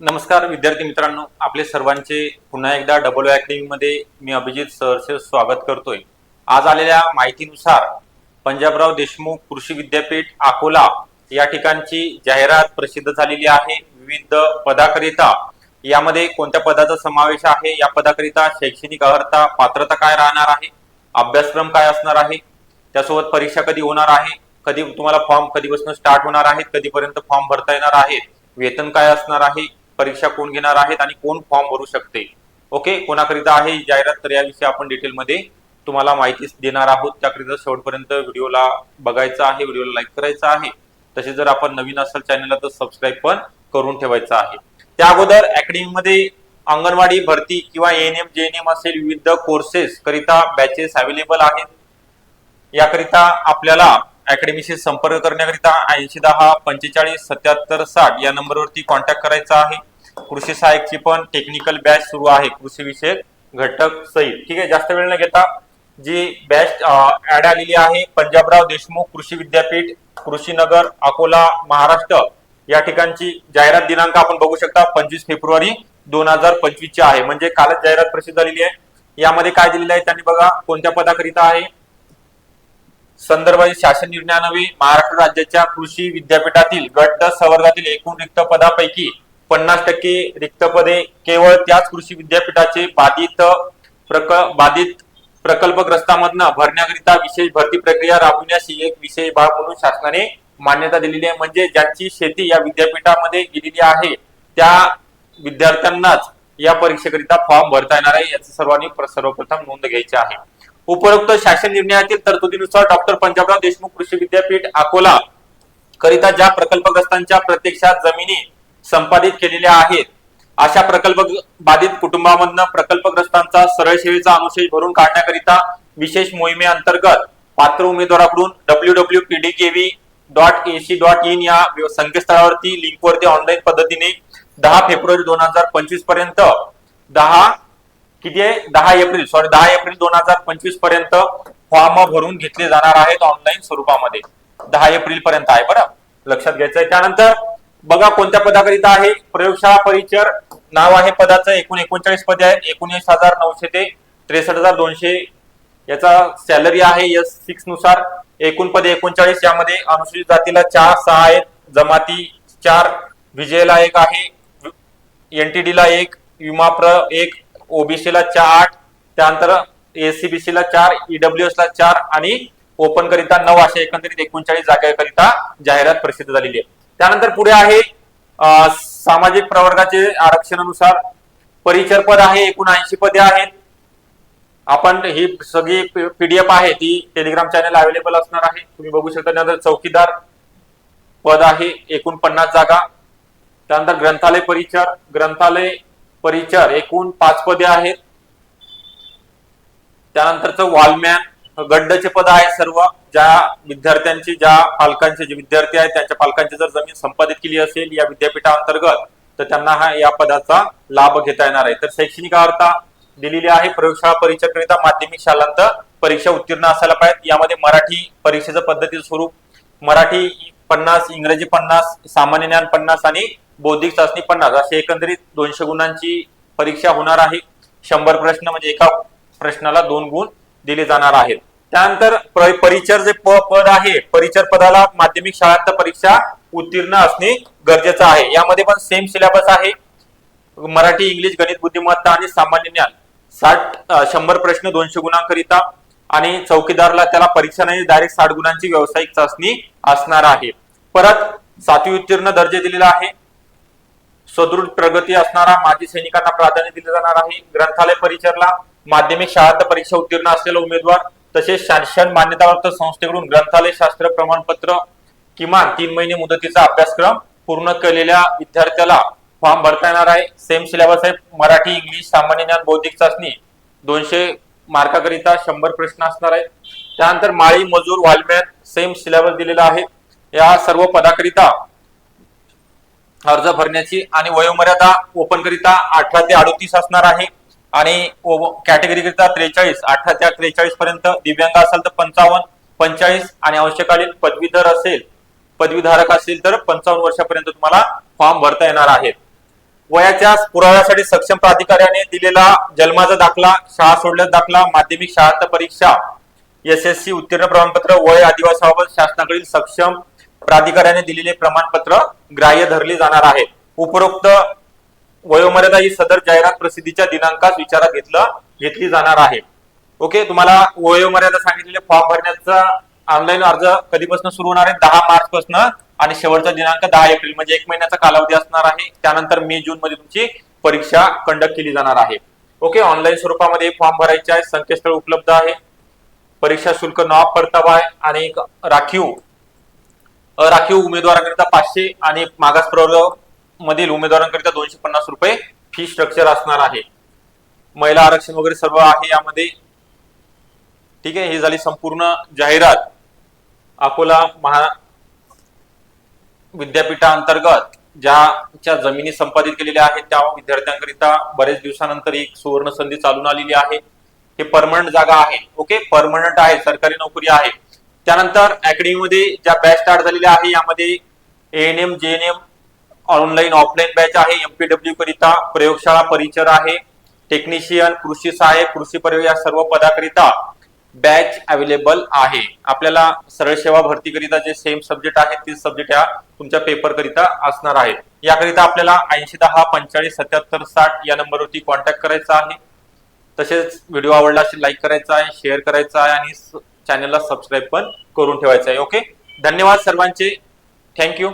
नमस्कार विद्यार्थी मित्रांनो. आपले सर्वांचे पुन्हा एकदा डबल अकॅडमी मध्ये मी अभिजित सरचे स्वागत करतोय. आज आलेल्या माहितीनुसार पंजाबराव देशमुख कृषी विद्यापीठ अकोला या ठिकाणची जाहिरात प्रसिद्ध झालेली आहे. विविध पदाकरिता यामध्ये कोणत्या पदाचा समावेश आहे? या पदाकरिता शैक्षणिक अर्हता पात्रता काय राहणार आहे? अभ्यासक्रम काय असणार आहे? त्यासोबत परीक्षा कधी होणार आहे? कधी तुम्हाला फॉर्म कधीपासून स्टार्ट होणार आहेत? कधीपर्यंत फॉर्म भरता येणार आहेत? वेतन काय असणार आहे? परीक्षा कोण घेणार आहेत आणि कोण फॉर्म भरू शकते. ओके कोणाकरिता आहे जाहिरात तर याविषयी आपण डिटेलमध्ये तुम्हाला माहिती देणार आहोत. त्याकरिता शेवटपर्यंत व्हिडिओला बघायचा आहे व्हिडिओला लाईक करायचा आहे. तसे जर आपण नवीन असाल चॅनलला तर सबस्क्राईब पण करून ठेवायचं आहे. त्या अगोदर अकॅडमीमध्ये अंगणवाडी भरती किंवा N M J N M असेल विविध कोर्सेस करिता बॅचेस अवेलेबल आहेत. याकरिता आपल्याला अकॅडमीशी संपर्क करण्याकरिता ऐंशी दहा पंचेचाळीस सत्याहत्तर साठ या नंबरवरती कॉन्टॅक्ट करायचा आहे. कृषी सहाय्यकची पण टेक्निकल बॅच सुरू आहे. कृषी विषयक घटक सहित. ठीक आहे जास्त वेळ न घेता जी बॅच ऍड आलेली आहे पंजाबराव देशमुख कृषी विद्यापीठ कृषी नगर अकोला महाराष्ट्र या ठिकाणची जाहिरात दिनांक आपण बघू शकता पंचवीस फेब्रुवारी दोन हजार पंचवीस ची आहे. म्हणजे कालच जाहिरात प्रसिद्ध झालेली आहे. यामध्ये काय दिलेलं आहे त्यांनी बघा कोणत्या पदाकरिता आहे? संदर्भातील शासन निर्णयानवे महाराष्ट्र राज्याच्या कृषी विद्यापीठातील गट संवर्गातील एकूण रिक्त पदापैकी पन्नास टक्के रिक्त पदे केवळ त्याच कृषी विद्यापीठाचे बाधित प्रक बाधित प्रकल्पग्रस्तांमधनं भरण्याकरिता विशेष भरती प्रक्रिया राबविण्यास ही एक विशेष भाग म्हणून शासनाने मान्यता दिलेली आहे. म्हणजे ज्यांची शेती या विद्यापीठामध्ये गेलेली आहे त्या विद्यार्थ्यांनाच या परीक्षेकरिता फॉर्म भरता येणार आहे याची सर्वांनी सर्वप्रथम नोंद घ्यायची आहे. उपरोक्त शासन निर्णयातील तरतुदीनुसार डॉक्टर पंजाबराव देशमुख कृषी विद्यापीठ अकोला करिता ज्या प्रकल्पग्रस्तांच्या प्रत्यक्षात जमिनी संपादित केलेल्या आहेत. अशा प्रकल्प बाधित कुटुंबामधनं प्रकल्पग्रस्तांचा सरळ सेवेचा अनुशेष भरून काढण्याकरिता विशेष मोहिमेअंतर्गत पात्र उमेदवाराकडून W W P D K V dot AC dot in या संकेतस्थळावरती लिंकवरती ऑनलाईन पद्धतीने दहा फेब्रुवारी दोन हजार पंचवीसपर्यंत दहा किती आहे? दहा एप्रिल सॉरी दहा एप्रिल दोन हजार पंचवीसपर्यंत फॉर्म भरून घेतले जाणार आहेत ऑनलाईन स्वरूपामध्ये. दहा एप्रिल पर्यंत आहे बरं? लक्षात घ्यायचं आहे त्यानंतर बघा कोणत्या पदाकरिता आहे. प्रयोगशाळा परिचर नाव आहे पदाचं. एकूण एकोणचाळीस पदे आहेत. एकोणीस हजार नऊशे ते त्रेसष्ट हजार दोनशे याचा सॅलरी आहे. एस सिक्सनुसार एकूण पदे एकोणचाळीस यामध्ये अनुसूचित जातीला चार सहा आहेत. जमाती चार विजयला एक आहे. एनटीडीला एक विमाप्र एक ओबीसीला चार आठ त्यानंतर एसीबीसीला चार ईडब्ल्यूएस एसला चार आणि ओपन करिता नऊ अशा एकंदरीत एकोणचाळीस जागेकरिता जाहिरात प्रसिद्ध झालेली आहे. त्यानंतर पुढे आहे सामाजिक प्रवर्गाचे आरक्षणानुसार परिचर पद आहे एकूण ऐंशी पदे आहेत. आपण ही सगळी पीडीएफ आहे ती टेलिग्राम चॅनल अवेलेबल असणार आहे. तुम्ही बघू शकता त्यानंतर चौकीदार पद आहे एकूण पन्नास जागा. त्यानंतर ग्रंथालय परिचर ग्रंथालय परिचर एकूण पाच पदे आहेत. त्यानंतरच वॉलमॅन गड्डचे पद आहे सर्व. ज्या विद्यार्थ्यांची ज्या पालकांचे जे विद्यार्थी आहेत त्यांच्या पालकांची जर जमीन संपादित केली असेल या विद्यापीठाअंतर्गत तर त्यांना हा या पदाचा लाभ घेता येणार आहे. तर शैक्षणिक अर्हता दिलेली आहे. प्रयोगशाळा परीक्षेकरिता माध्यमिक शालांत परीक्षा उत्तीर्ण असायला पाहिजे यामध्ये मराठी परीक्षेचं पद्धतीचं स्वरूप मराठी पन्नास इंग्रजी पन्नास सामान्य ज्ञान पन्नास आणि बौद्धिक चाचणी पन्नास असे एकंदरीत दोनशे गुणांची परीक्षा होणार आहे. शंभर प्रश्न म्हणजे एका प्रश्नाला दोन गुण दिले जाणार आहेत. त्यानंतर परिचर जे प- पद आहे परिचर पदाला माध्यमिक शाळांत परीक्षा उत्तीर्ण असणे गरजेचं आहे. यामध्ये पण सेम सिलेबस आहे. मराठी इंग्लिश गणित बुद्धिमत्ता आणि सामान्य ज्ञान. साठ शंभर प्रश्न दोनशे गुणांकरिता आणि चौकीदारला त्याला परीक्षा नाही डायरेक्ट साठ गुणांची व्यावसायिक चाचणी असणार आहे. परत सातवी उत्तीर्ण दर्जे दिलेला आहे. सदृढ प्रगती असणारा माजी सैनिकांना प्राधान्य दिले जाणार आहे. ग्रंथालय परिचरला माध्यमिक शाळांत परीक्षा उत्तीर्ण असलेला उमेदवार तसेच शासन मान्यताप्राप्त संस्थेकडून ग्रंथालय शास्त्र प्रमाणपत्र किमान तीन महिने मुदतीचा अभ्यासक्रम पूर्ण केलेल्या विद्यार्थ्याला फॉर्म भरता येणार आहे. सेम सिलेबस आहे. मराठी इंग्लिश सामान्य ज्ञान बौद्धिक चाचणी दोनशे मार्काकरिता शंभर प्रश्न असणार आहे त्यानंतर माळी मजूर वालमॅन सेम सिलेबस दिलेला आहे. या सर्व पदाकरिता अर्ज भरण्याची आणि वयोमर्यादा ओपन करिता अठरा ते अडोतीस असणार आहे. आणि कॅटेगरीकरिता त्रेचाळीस अठरा ते त्रेचाळीस पर्यंत दिव्यांग असेल तर पंचावन्न पंचाळीस आणि अंशकालीन पदवीधर असेल पदवीधारक असेल तर पंचावन्न वर्षापर्यंत तुम्हाला फॉर्म भरता येणार आहेत. वयाच्या पुराव्यासाठी सक्षम प्राधिकाऱ्याने दिलेला जन्माचा दाखला शाळा सोडल्याचा दाखला माध्यमिक शाळांत परीक्षा एस एस सी उत्तीर्ण प्रमाणपत्र वय आदिवासाबाबत शासनाकडील सक्षम प्राधिकाऱ्याने दिलेले प्रमाणपत्र ग्राह्य धरले जाणार आहे उपरोक्त वयोमर्यादा ही सदर जाहिरात प्रसिद्धीच्या दिनांकास विचारात घेतलं घेतली जाणार आहे. ओके तुम्हाला वयोमर्यादा सांगितलेले फॉर्म भरण्याचा ऑनलाईन अर्ज कधीपासून सुरू होणार आहे? दहा मार्च पासून आणि शेवटचा दिनांक दहा एप्रिल म्हणजे एक महिन्याचा कालावधी असणार आहे. त्यानंतर मे जून मध्ये तुमची परीक्षा कंडक्ट केली जाणार आहे. ओके ऑनलाईन स्वरूपामध्ये फॉर्म भरायचे आहे संकेतस्थळ उपलब्ध आहे. परीक्षा शुल्क नॉब परतावा आहे आणि राखीव राखीव उमेदवारांकरिता पाचशे आणि मागास प्रवर्ग मधील उमेदवारांकरिता दोनशे पन्नास रुपये फी स्ट्रक्चर असणार आहे. महिला आरक्षण वगैरे सर्व आहे यामध्ये. ठीक आहे ही झाली संपूर्ण जाहिरात. अकोला महा विद्यापीठाअंतर्गत ज्याच्या जमिनी संपादित केलेल्या आहेत त्या विद्यार्थ्यांकरिता बरेच दिवसानंतर एक सुवर्ण संधी चालून आलेली आहे. हे परमनंट जागा आहे. ओके परमनंट आहे सरकारी नोकरी आहे. त्यानंतर अकॅडमीमध्ये ज्या बॅच स्टार्ट झालेल्या आहे यामध्ये N M J N M online offline batch आहे. एमपीडब्ल्यू करिता प्रयोगशाळा परिचर आहे. टेक्निशियन कृषी सहाय्यक कृषी पर्यवेक्षक या सर्व पदाकरिता बॅच अवेलेबल आहे. आपल्याला सरळ सेवा भरती करिता जे सेम सब्जेक्ट आहेत तीच सब्जेक्ट ह्या तुमच्या पेपर करिता असणार आहेत. याकरिता आपल्याला ऐंशी दहा पंचेचाळीस सत्याहत्तर साठ या नंबरवरती कॉन्टॅक्ट करायचा आहे. तसेच व्हिडिओ आवडला असेल लाईक करायचा आहे शेअर करायचा आहे आणि चॅनलला सबस्क्राईब पण करून ठेवायचं आहे. ओके धन्यवाद सर्वांचे. थँक्यू